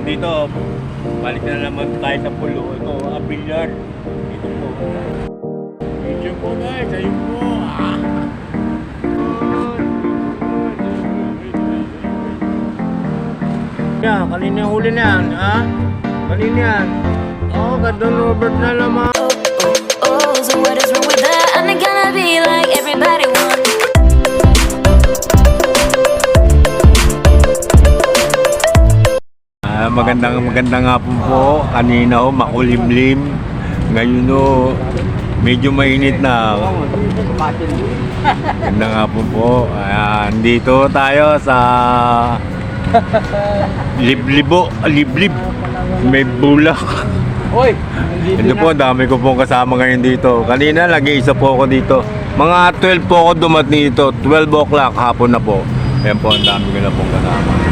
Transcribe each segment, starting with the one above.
Andito, balik na naman tayo sa pulo. Ito, a billiard. Dito po. Video po guys, ayun po. Ah. Yan, kanina huli na yan, ha? Kanina yan. Oh, ganda Robert na naman. Oh, so what is wrong with that? I'm not gonna be like everybody magandang magandang hapon po. Kanina ho makulimlim. Ngayon ho medyo mainit na. Magandang hapon po. Ayan, dito tayo sa Liblibo, Liblib. May bulak. Hoy! Ito po, dami ko pong kasama ngayon dito. Kanina, lagi isa po ako dito. Mga 12 po ako dumating dito. 12 o'clock, hapon na po. Ayan po, ang dami ko na pong kasama.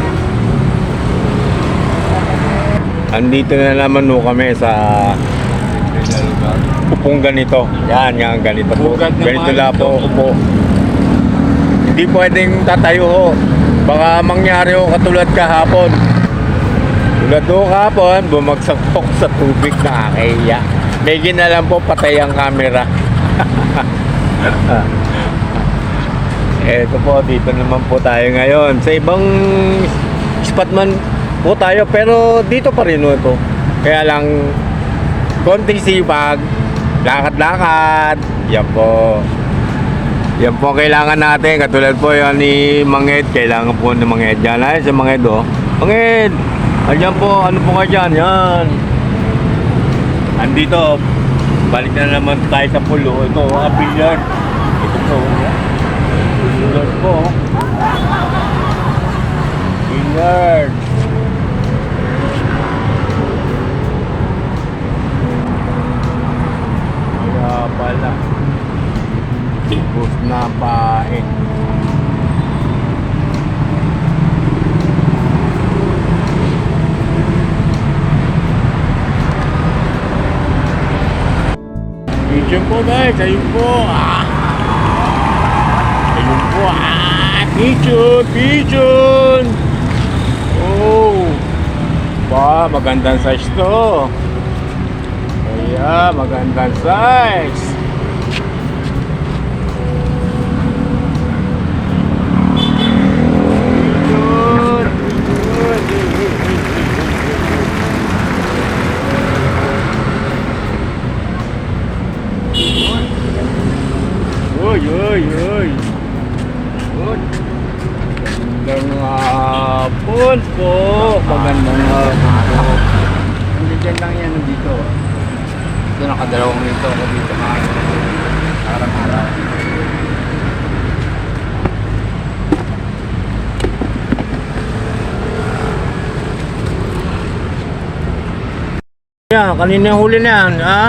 Andito na naman no kami sa upong ganito. Yan, yan, ganito po. Ugat na Ganito lang po ito. ako po. Hindi pwedeng tatayo ho. Baka mangyari ho katulad kahapon. Tulad ho kahapon, bumagsak po sa tubig na kaya. May ginalan po patay ang camera. Eto po, dito naman po tayo ngayon. Sa ibang spot man po tayo, pero dito pa rin ito. Kaya lang, konting sipag, lakad-lakad, yan po. Yan po ang kailangan natin. Katulad po yan ni Manged. Kailangan po ni Manged. Yan ay si Manged oh. Manged! Ayan po. Ano po nga dyan? Yan. Andito. Balik na naman tayo sa pulo. Ito, a billiard. Ito po. Billiard po. Billiard. Kaya pala. Bus na pain. Pigeon po guys, ayun po. Ah. Ayun po. Ah, pigeon, pigeon. Oh. Ba, magandang size to. Kaya, magandang size. Uy, uy. Good. Magandang hapon po. Magandang hapon po. Hindi dyan lang yan nandito. Ito nakadalawang rito ako dito mga araw-araw. Yan, kanina huli na yan, ha?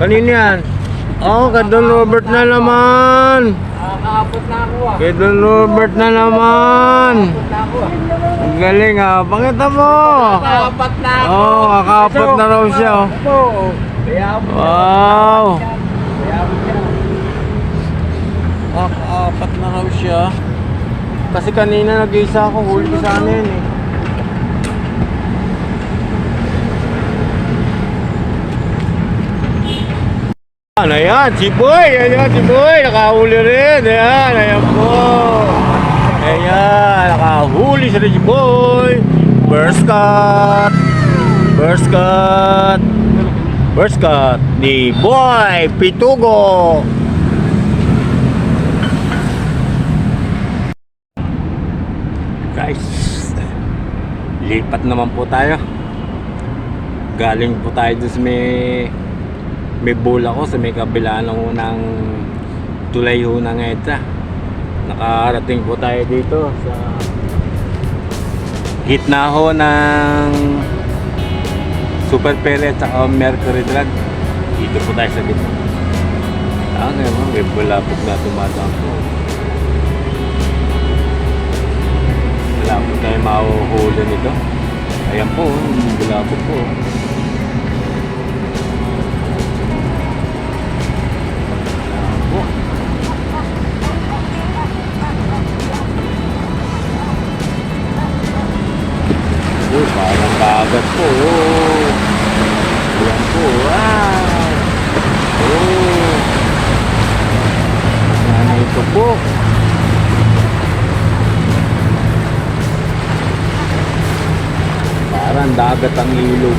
Kanina yan. Oh, kay Don Robert na naman. Nakakaapot na ako ah. Robert na naman. Ah. Ang galing ha. Pakita mo. Nakaapat na ako. Oh, kakaapat na raw siya. Oh. Wow. Kakaapat na raw siya. Kasi kanina nag-isa ako. Huli sana yun eh. Ano yan? Si Boy! Ayan, si Boy! Nakahuli rin! Ayan, ayan po! Ayan, nakahuli siya si Boy! First cut! First cut! First cut ni Boy Pitugo! Guys, lipat naman po tayo. Galing po tayo doon sa may may bola ko sa may kabila ng unang tulay ho ng EDSA. Nakarating po tayo dito sa gitna ho ng Super Pele at Mercury Drug. Dito po tayo sa gitna. Ano naman, may bulapog na tumatang po. Wala po tayo mahuhuli nito. Ayan po, bulapog po. Uy, parang dagat po. Oh. Ayan po. Wow. Oh. Ano ito po? Parang dagat ang ilog.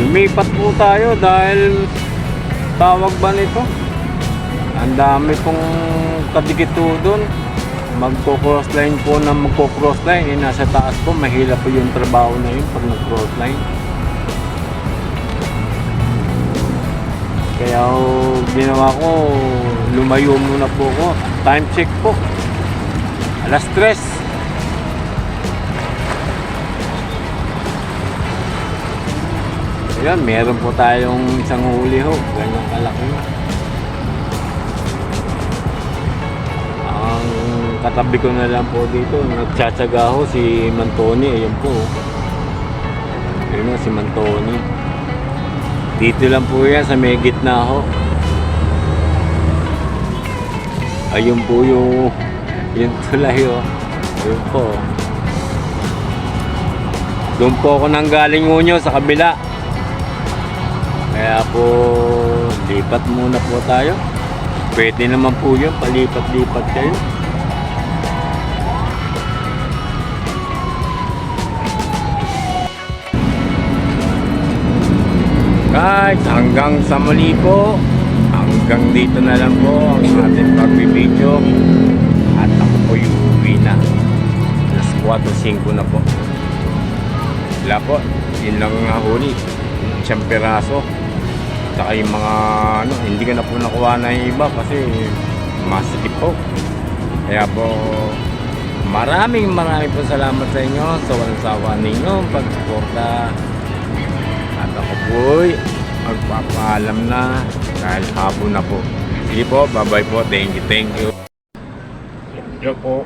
Lumipat po tayo dahil tawag ba nito? Ang dami pong kadikito doon. Magko-cross line po na magko-cross line. Eh, nasa taas po, mahirap po yung trabaho na yun pag nag-cross line. Kaya oh, ginawa ko, lumayo muna po ko. Time check po. Alas 3. Ayan, meron po tayong isang huli ho. Ganyang kalaki. Katabi ko na lang po dito, nagtsatsaga ho si Mantoni. Ayan po. Ayun ho, si Mantoni. Dito lang po yan sa may gitna ho. Ayun po yung yung tulay ho. Ayun po. Doon po ako nang galing unyo sa kabila. Kaya po, lipat muna po tayo. Pwede naman po yun, palipat-lipat kayo. Guys, hanggang sa muli po. Hanggang dito na lang po ang ating pagbibideo. At ako po yung uwi na. Alas 4.05 na po. Wala po. Yun lang nga huli. Isang piraso. Saka yung mga ano, hindi ko na po nakuha na iba kasi masikip po. Kaya po maraming maraming po salamat sa inyo sa walang sawa ninyo pagsuporta. At ako po'y magpapaalam na dahil hapon na po. Sige po, bye-bye po. Thank you, thank you. Yo po,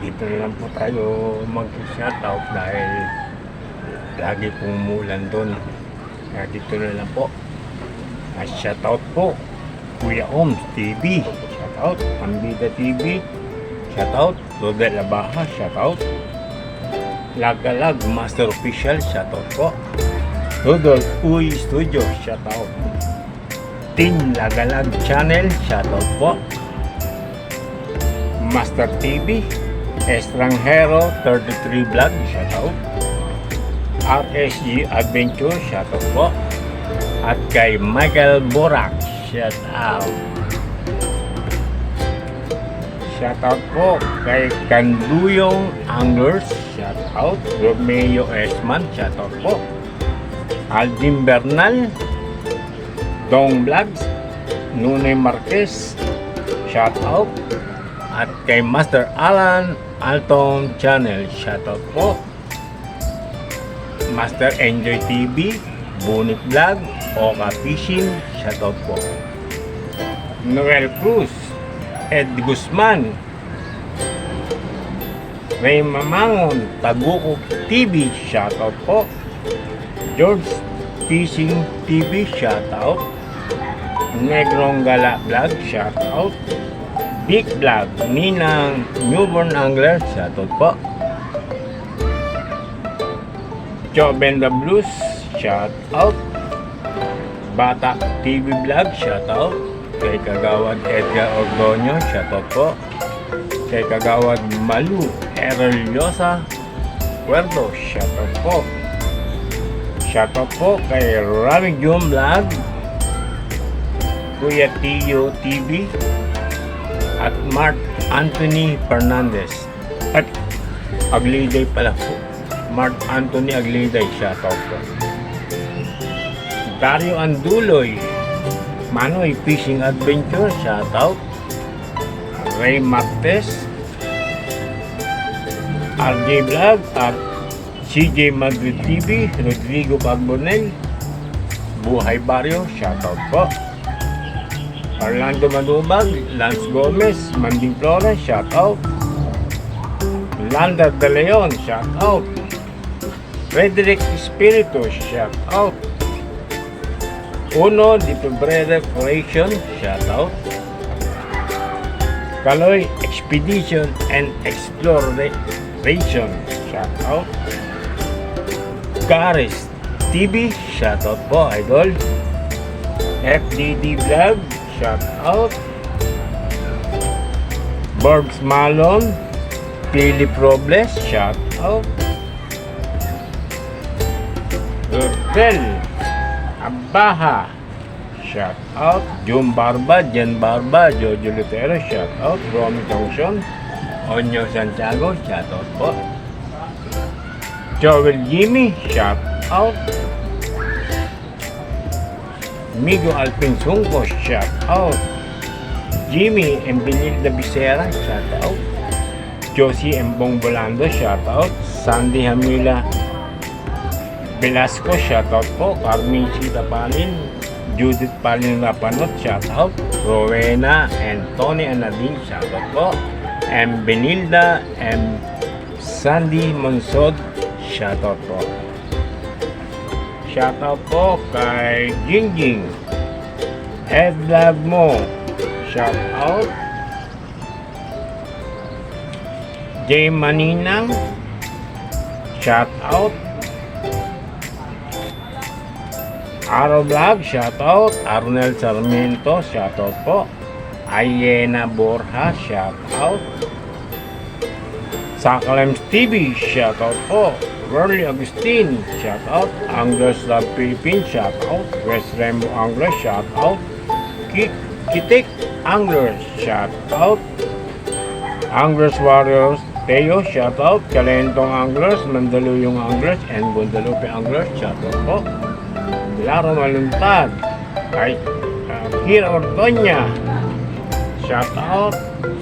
dito na lang po tayo mag-shoutout dahil lagi pong umulan doon. Kaya dito na lang po. At shoutout po, Kuya Oms TV. Shoutout, Pambida TV. Shoutout, Rodel Labaha. Shoutout. Lagalag Master Official. Shoutout po. Rudolph Uy Studio. Shoutout. Team Lagalag Channel. Shoutout po. Master TV. Estranghero 33 Vlog. Shoutout. RSG Adventure. Shoutout po. At kay Michael Borak. Shout out. Shout out po kay Kanduyong Anglers. Shout out. Romeo Esman. Shout out po. Aldin Bernal. Dong Vlogs. Nune Marquez. Shout out. At kay Master Alan Alton Channel. Shout out po. Master Enjoy TV. Bunit Vlog. Oka Fishing. Shout out po. Noel Cruz. Ed Guzman. Ray Mamangon. Taguko TV. Shout out po. George Fishing TV. Shout out. Negrong Gala Vlog. Shout out. Big Vlog. Ninang Newborn Angler. Shout out po. Joe Benda Blues. Shout out. Bata TV Vlog. Shout out. Kay Kagawad Edgar Ordonio. Shout out po. Kay Kagawad Malu Ereliosa. Puerto. Shout out po. Shout out po kay Rami Jum Vlog. Kuya Tio TV. At Mark Anthony Fernandez. At Agliday pala po. Mark Anthony Agliday. Shout out po. Dario Anduloy. Manoy Fishing Adventure. Shout out. Ray Martes. RJ Vlog at CJ Madrid TV, Rodrigo Carbonel, Buhay Barrio, shoutout po. Orlando Manubag, Lance Gomez, Manding Flores, shoutout. Lander De Leon, shoutout. Frederick Espiritu, shoutout. Uno de Febrero Creation, shoutout. Kaloy Expedition and Exploration. Shout out. Garis TV. Shout out po, idol. FDD Vlog. Shout out. Borgs Malon. Philip Robles. Shout out. Hotel Abaha Shout out Jum Barba, Jen Barba, Jojo Lutero Shout out Romy Tongson Onyo Santiago Shout out po Joel Jimmy Shout out Migo Alpin Sungko Shout out Jimmy Embililda Bisera Shout out Josie Embong Bolando Shout out Sandy Hamila Velasco, shoutout po. Carmen Chita Palin, Judith Palin Rapanot, shoutout. Rowena and Tony Anadin, shoutout po. M. Benilda and Sandy Monsod, shoutout po. Shoutout po kay Jingjing. Ed Vlog mo, shoutout. J. Maninang, shoutout. Araw Vlog, shoutout. Arnel Sarmiento, shoutout po. Ayena Borja, shoutout. Sakalems TV, shoutout po. Worley Agustin, shoutout. Anglers Love Philippines, shoutout. West Rainbow Anglers, shoutout. Kik Kitik Anglers, shoutout. Anglers Warriors, Teo, shoutout. Kalentong Anglers, Mandaluyong Anglers, and Guadalupe Anglers, shoutout po. Laro Maluntad kay uh, Kira Ordonya shout out.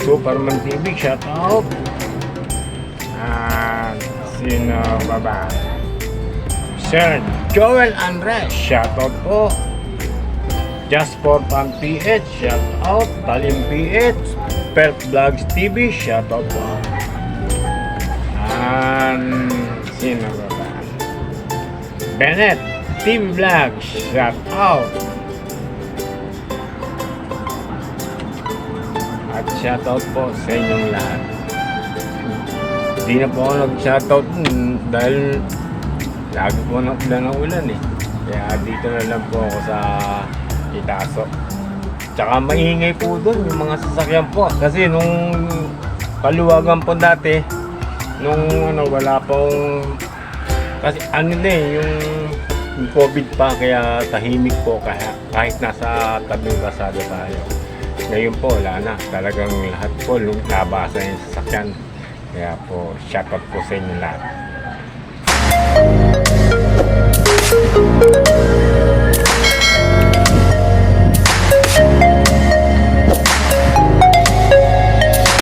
Superman TV shout out. Ah sino ba ba Sir Joel Andres. shout out po. Just for Fun PH shout out Talim PH Perk Vlogs TV shout out po. And sino ba ba? Bennett Team Vlog, shout out! At shout out po sa inyong lahat. Hindi na po ako nag-shout out dahil lagi po na ulan ng ulan eh. Kaya dito na lang po ako sa Itaso. Tsaka maingay po doon yung mga sasakyan po. Kasi nung kaluwagan po dati, nung ano, wala pong kasi ano na eh, yung, COVID pa kaya tahimik po kaya, kahit nasa tabing kasada tayo. Ngayon po wala na, talagang lahat po lum- nabasa yung sasakyan. Kaya po, shoutout po sa inyo lahat.